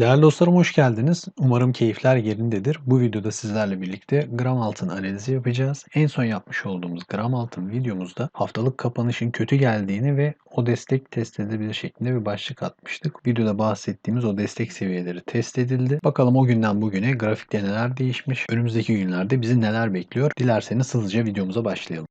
Değerli dostlarım hoş geldiniz. Umarım keyifler yerindedir. Bu videoda sizlerle birlikte gram altın analizi yapacağız. En son yapmış olduğumuz gram altın videomuzda haftalık kapanışın kötü geldiğini ve o destek test edilebilir şeklinde bir başlık atmıştık. Videoda bahsettiğimiz o destek seviyeleri test edildi. Bakalım o günden bugüne grafikte neler değişmiş, önümüzdeki günlerde bizi neler bekliyor. Dilerseniz hızlıca videomuza başlayalım.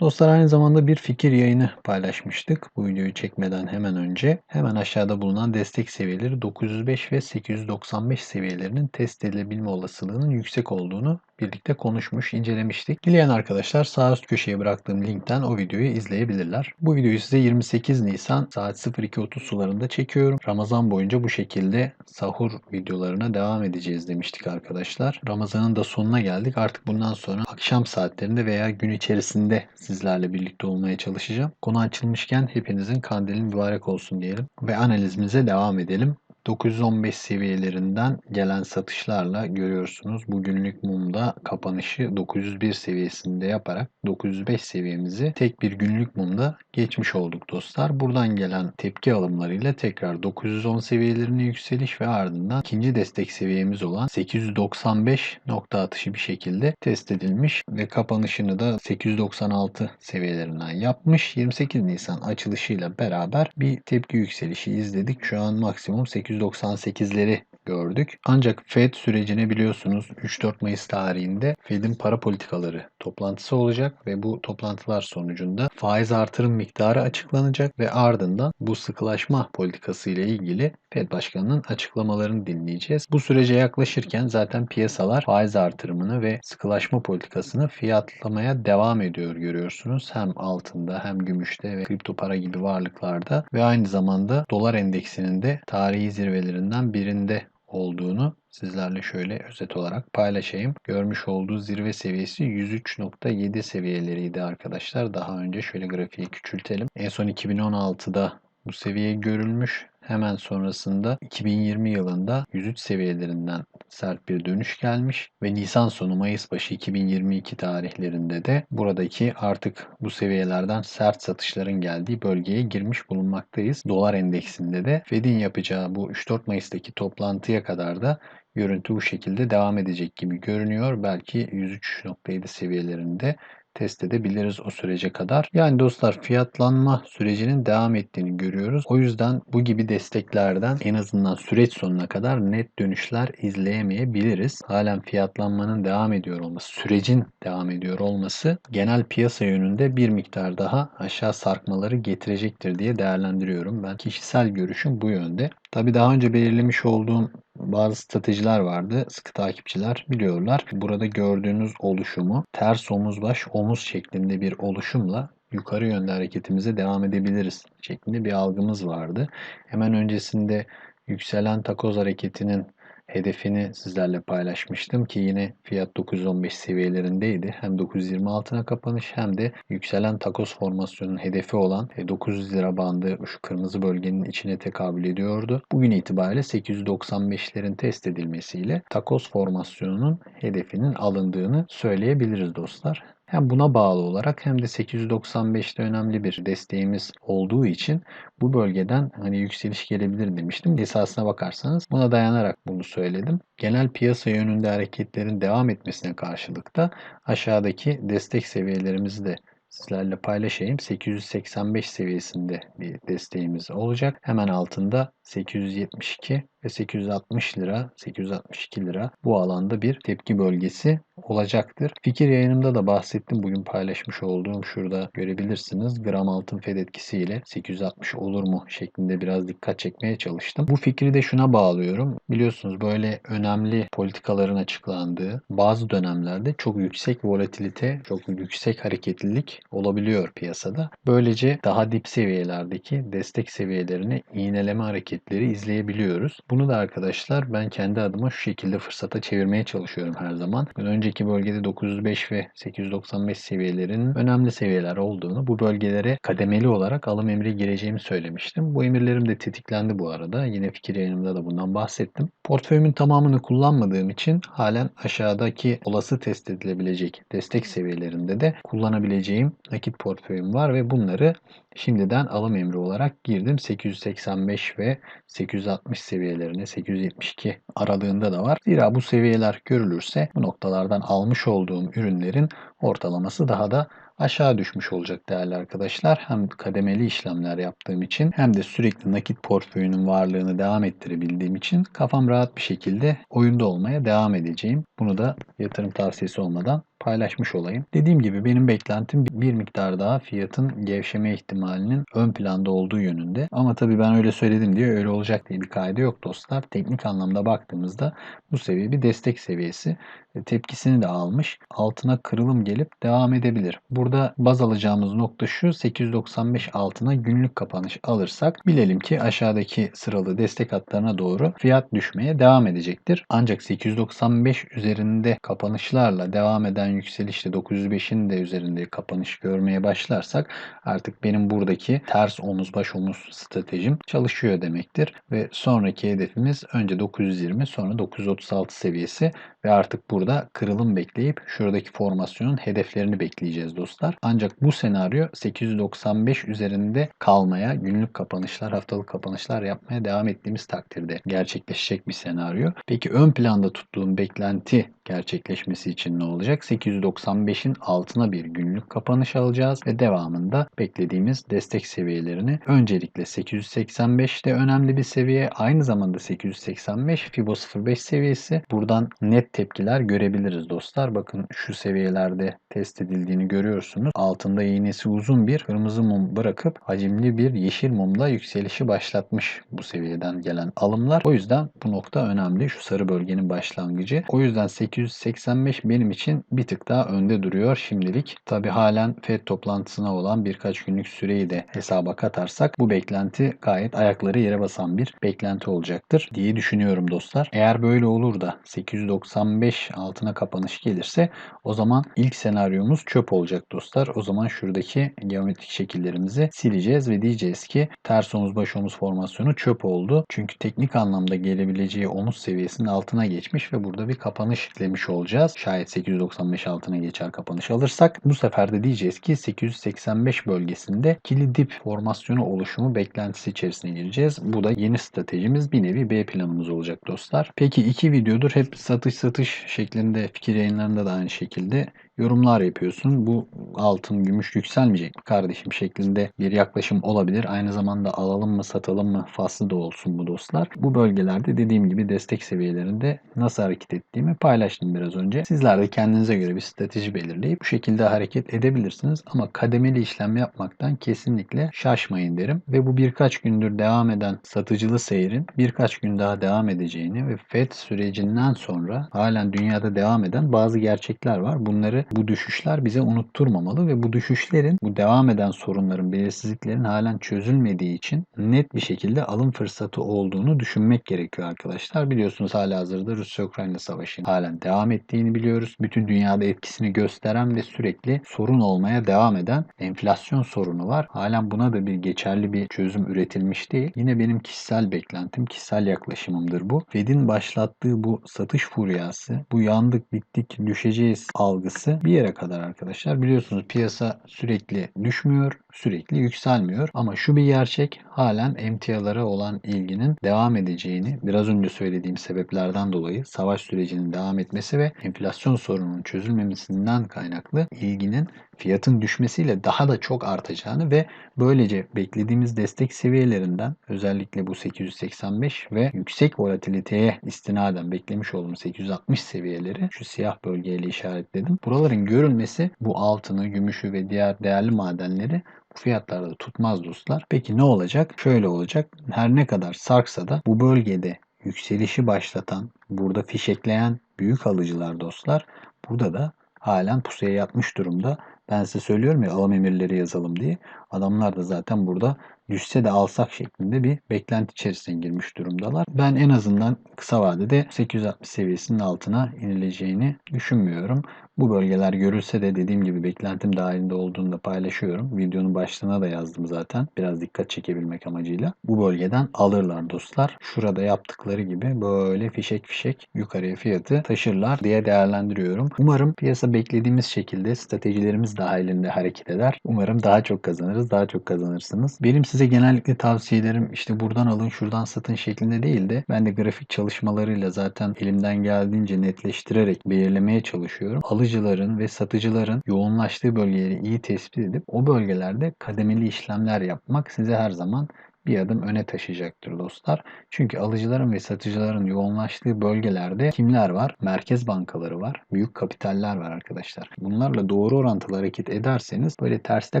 Dostlar aynı zamanda bir fikir yayını paylaşmıştık bu videoyu çekmeden hemen önce. Hemen aşağıda bulunan destek seviyeleri 905 ve 895 seviyelerinin test edilebilme olasılığının yüksek olduğunu birlikte konuşmuş, incelemiştik. Dileyen arkadaşlar sağ üst köşeye bıraktığım linkten o videoyu izleyebilirler. Bu videoyu size 28 Nisan saat 02.30 sularında çekiyorum. Ramazan boyunca bu şekilde sahur videolarına devam edeceğiz demiştik arkadaşlar. Ramazanın da sonuna geldik. Artık bundan sonra akşam saatlerinde veya gün içerisinde sizlerle birlikte olmaya çalışacağım. Konu açılmışken hepinizin kandilin mübarek olsun diyelim ve analizimize devam edelim. 915 seviyelerinden gelen satışlarla görüyorsunuz. Bugünlük mumda kapanışı 901 seviyesinde yaparak 905 seviyemizi tek bir günlük mumda geçmiş olduk dostlar. Buradan gelen tepki alımlarıyla tekrar 910 seviyelerine yükseliş ve ardından ikinci destek seviyemiz olan 895 nokta atışı bir şekilde test edilmiş ve kapanışını da 896 seviyelerinden yapmış. 28 Nisan açılışıyla beraber bir tepki yükselişi izledik. Şu an maksimum 8 898'leri gördük. Ancak Fed sürecine biliyorsunuz 3-4 Mayıs tarihinde Fed'in para politikaları toplantısı olacak ve bu toplantılar sonucunda faiz artırım miktarı açıklanacak ve ardından bu sıkılaşma politikası ile ilgili Fed Başkanı'nın açıklamalarını dinleyeceğiz. Bu sürece yaklaşırken zaten piyasalar faiz artırımını ve sıkılaşma politikasını fiyatlamaya devam ediyor görüyorsunuz. Hem altında hem gümüşte ve kripto para gibi varlıklarda ve aynı zamanda dolar endeksinin de tarihi zirvelerinden birinde olduğunu sizlerle şöyle özet olarak paylaşayım. Görmüş olduğu zirve seviyesi 103.7 seviyeleriydi arkadaşlar. Daha önce şöyle grafiği küçültelim. En son 2016'da bu seviye görülmüş. Hemen sonrasında 2020 yılında 103 seviyelerinden sert bir dönüş gelmiş ve Nisan sonu Mayıs başı 2022 tarihlerinde de buradaki artık bu seviyelerden sert satışların geldiği bölgeye girmiş bulunmaktayız. Dolar endeksinde de Fed'in yapacağı bu 3-4 Mayıs'taki toplantıya kadar da görüntü bu şekilde devam edecek gibi görünüyor. Belki 103.7 seviyelerinde test edebiliriz o sürece kadar. Yani dostlar fiyatlanma sürecinin devam ettiğini görüyoruz. O yüzden bu gibi desteklerden en azından süreç sonuna kadar net dönüşler izleyemeyebiliriz. Halen fiyatlanmanın devam ediyor olması, sürecin devam ediyor olması genel piyasa yönünde bir miktar daha aşağı sarkmaları getirecektir diye değerlendiriyorum. Ben kişisel görüşüm bu yönde. Tabi daha önce belirlemiş olduğum bazı stratejiler vardı. Sıkı takipçiler biliyorlar. Burada gördüğünüz oluşumu ters omuz baş omuz şeklinde bir oluşumla yukarı yönde hareketimize devam edebiliriz şeklinde bir algımız vardı. Hemen öncesinde yükselen takoz hareketinin hedefini sizlerle paylaşmıştım ki yine fiyat 915 seviyelerindeydi. Hem 926'na kapanış hem de yükselen takoz formasyonunun hedefi olan 900 e, lira bandı şu kırmızı bölgenin içine tekabül ediyordu. Bugün itibariyle 895'lerin test edilmesiyle takoz formasyonunun hedefinin alındığını söyleyebiliriz dostlar. Hem buna bağlı olarak hem de 895'te önemli bir desteğimiz olduğu için bu bölgeden hani yükseliş gelebilir demiştim. Esasına bakarsanız buna dayanarak bunu söyledim. Genel piyasa yönünde hareketlerin devam etmesine karşılık da aşağıdaki destek seviyelerimizi de sizlerle paylaşayım. 885 seviyesinde bir desteğimiz olacak. Hemen altında 872 ve 860 lira, 862 lira bu alanda bir tepki bölgesi olacaktır. Fikir yayınımda da bahsettim. Bugün paylaşmış olduğum şurada görebilirsiniz. Gram altın fed etkisiyle 860 olur mu şeklinde biraz dikkat çekmeye çalıştım. Bu fikri de şuna bağlıyorum. Biliyorsunuz böyle önemli politikaların açıklandığı bazı dönemlerde çok yüksek volatilite, çok yüksek hareketlilik olabiliyor piyasada. Böylece daha dip seviyelerdeki destek seviyelerini iğneleme hareketleri izleyebiliyoruz. Bunu da arkadaşlar ben kendi adıma şu şekilde fırsata çevirmeye çalışıyorum her zaman. Önceki bölgede 905 ve 895 seviyelerinin önemli seviyeler olduğunu, bu bölgelere kademeli olarak alım emri gireceğimi söylemiştim. Bu emirlerim de tetiklendi bu arada. Yine fikir yayınımda da bundan bahsettim. Portföyümün tamamını kullanmadığım için halen aşağıdaki olası test edilebilecek destek seviyelerinde de kullanabileceğim nakit portföyüm var ve bunları Şimdiden alım emri olarak girdim. 885 ve 860 seviyelerine 872 aralığında da var. Zira bu seviyeler görülürse bu noktalardan almış olduğum ürünlerin ortalaması daha da aşağı düşmüş olacak değerli arkadaşlar. Hem kademeli işlemler yaptığım için hem de sürekli nakit portföyünün varlığını devam ettirebildiğim için kafam rahat bir şekilde oyunda olmaya devam edeceğim. Bunu da yatırım tavsiyesi olmadan paylaşmış olayım. Dediğim gibi benim beklentim bir miktar daha fiyatın gevşeme ihtimalinin ön planda olduğu yönünde. Ama tabii ben öyle söyledim diye öyle olacak diye bir kaydı yok dostlar. Teknik anlamda baktığımızda bu seviye bir destek seviyesi. E, tepkisini de almış. Altına kırılım gelip devam edebilir. Burada baz alacağımız nokta şu 895 altına günlük kapanış alırsak bilelim ki aşağıdaki sıralı destek hatlarına doğru fiyat düşmeye devam edecektir. Ancak 895 üzerinde kapanışlarla devam eden yükselişte 905'in de üzerinde kapanış görmeye başlarsak artık benim buradaki ters omuz baş omuz stratejim çalışıyor demektir. Ve sonraki hedefimiz önce 920 sonra 936 seviyesi ve artık burada kırılım bekleyip şuradaki formasyonun hedeflerini bekleyeceğiz dostlar. Ancak bu senaryo 895 üzerinde kalmaya, günlük kapanışlar, haftalık kapanışlar yapmaya devam ettiğimiz takdirde gerçekleşecek bir senaryo. Peki ön planda tuttuğum beklenti gerçekleşmesi için ne olacak? 895'in altına bir günlük kapanış alacağız ve devamında beklediğimiz destek seviyelerini öncelikle 885 de önemli bir seviye. Aynı zamanda 885 Fibo 05 seviyesi. Buradan net tepkiler görebiliriz dostlar. Bakın şu seviyelerde test edildiğini görüyorsunuz. Altında iğnesi uzun bir kırmızı mum bırakıp hacimli bir yeşil mumla yükselişi başlatmış bu seviyeden gelen alımlar. O yüzden bu nokta önemli. Şu sarı bölgenin başlangıcı. O yüzden 885 benim için bir tık daha önde duruyor şimdilik. Tabi halen FED toplantısına olan birkaç günlük süreyi de hesaba katarsak bu beklenti gayet ayakları yere basan bir beklenti olacaktır diye düşünüyorum dostlar. Eğer böyle olur da 895 altına kapanış gelirse o zaman ilk senaryomuz çöp olacak dostlar. O zaman şuradaki geometrik şekillerimizi sileceğiz ve diyeceğiz ki ters omuz baş omuz formasyonu çöp oldu. Çünkü teknik anlamda gelebileceği omuz seviyesinin altına geçmiş ve burada bir kapanış eklemiş olacağız. Şayet 895 altına geçer kapanış alırsak bu sefer de diyeceğiz ki 885 bölgesinde kili dip formasyonu oluşumu beklentisi içerisine gireceğiz. Bu da yeni stratejimiz bir nevi B planımız olacak dostlar. Peki iki videodur hep satış satış şeklinde fikir yayınlarında da aynı şekilde yorumlar yapıyorsun. Bu altın, gümüş yükselmeyecek mi kardeşim şeklinde bir yaklaşım olabilir. Aynı zamanda alalım mı satalım mı faslı da olsun bu dostlar. Bu bölgelerde dediğim gibi destek seviyelerinde nasıl hareket ettiğimi paylaştım biraz önce. Sizler de kendinize göre bir strateji belirleyip bu şekilde hareket edebilirsiniz. Ama kademeli işlem yapmaktan kesinlikle şaşmayın derim. Ve bu birkaç gündür devam eden satıcılı seyrin birkaç gün daha devam edeceğini ve FED sürecinden sonra halen dünyada devam eden bazı gerçekler var. Bunları bu düşüşler bize unutturmamalı ve bu düşüşlerin, bu devam eden sorunların, belirsizliklerin halen çözülmediği için net bir şekilde alım fırsatı olduğunu düşünmek gerekiyor arkadaşlar. Biliyorsunuz hala hazırda Rusya-Ukrayna savaşının halen devam ettiğini biliyoruz. Bütün dünyada etkisini gösteren ve sürekli sorun olmaya devam eden enflasyon sorunu var. Halen buna da bir geçerli bir çözüm üretilmiş değil. Yine benim kişisel beklentim, kişisel yaklaşımımdır bu. Fed'in başlattığı bu satış furyası, bu yandık, bittik, düşeceğiz algısı bir yere kadar arkadaşlar. Biliyorsunuz piyasa sürekli düşmüyor, sürekli yükselmiyor. Ama şu bir gerçek halen emtialara olan ilginin devam edeceğini biraz önce söylediğim sebeplerden dolayı savaş sürecinin devam etmesi ve enflasyon sorununun çözülmemesinden kaynaklı ilginin fiyatın düşmesiyle daha da çok artacağını ve böylece beklediğimiz destek seviyelerinden özellikle bu 885 ve yüksek volatiliteye istinaden beklemiş olduğum 860 seviyeleri şu siyah bölgeyle işaretledim. Buraların görülmesi bu altını, gümüşü ve diğer değerli madenleri bu fiyatlarda tutmaz dostlar. Peki ne olacak? Şöyle olacak. Her ne kadar sarksa da bu bölgede yükselişi başlatan, burada fişekleyen büyük alıcılar dostlar burada da halen pusuya yatmış durumda Ben size söylüyorum ya alım emirleri yazalım diye. Adamlar da zaten burada düşse de alsak şeklinde bir beklenti içerisine girmiş durumdalar. Ben en azından kısa vadede 860 seviyesinin altına inileceğini düşünmüyorum. Bu bölgeler görülse de dediğim gibi beklentim dahilinde olduğunu da paylaşıyorum. Videonun başlığına da yazdım zaten. Biraz dikkat çekebilmek amacıyla. Bu bölgeden alırlar dostlar. Şurada yaptıkları gibi böyle fişek fişek yukarıya fiyatı taşırlar diye değerlendiriyorum. Umarım piyasa beklediğimiz şekilde stratejilerimiz dahilinde hareket eder. Umarım daha çok kazanırız, daha çok kazanırsınız. Benim size genellikle tavsiyelerim işte buradan alın, şuradan satın şeklinde değil de ben de grafik çalışmalarıyla zaten elimden geldiğince netleştirerek belirlemeye çalışıyorum. Alıcıların ve satıcıların yoğunlaştığı bölgeleri iyi tespit edip o bölgelerde kademeli işlemler yapmak size her zaman bir adım öne taşıyacaktır dostlar. Çünkü alıcıların ve satıcıların yoğunlaştığı bölgelerde kimler var? Merkez bankaları var. Büyük kapitaller var arkadaşlar. Bunlarla doğru orantılı hareket ederseniz böyle terste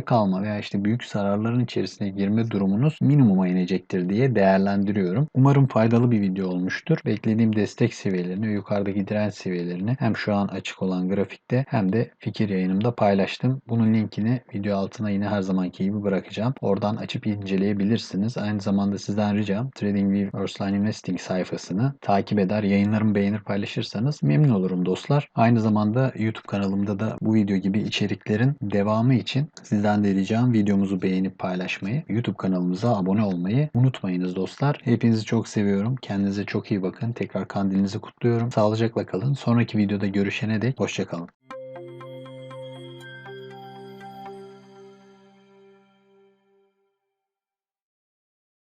kalma veya işte büyük zararların içerisine girme durumunuz minimuma inecektir diye değerlendiriyorum. Umarım faydalı bir video olmuştur. Beklediğim destek seviyelerini ve yukarıdaki direnç seviyelerini hem şu an açık olan grafikte hem de fikir yayınımda paylaştım. Bunun linkini video altına yine her zamanki gibi bırakacağım. Oradan açıp inceleyebilirsiniz. Aynı zamanda sizden ricam TradingView First Line Investing sayfasını takip eder, yayınlarımı beğenir paylaşırsanız memnun olurum dostlar. Aynı zamanda YouTube kanalımda da bu video gibi içeriklerin devamı için sizden de ricam videomuzu beğenip paylaşmayı, YouTube kanalımıza abone olmayı unutmayınız dostlar. Hepinizi çok seviyorum. Kendinize çok iyi bakın. Tekrar kandilinizi kutluyorum. Sağlıcakla kalın. Sonraki videoda görüşene dek hoşçakalın.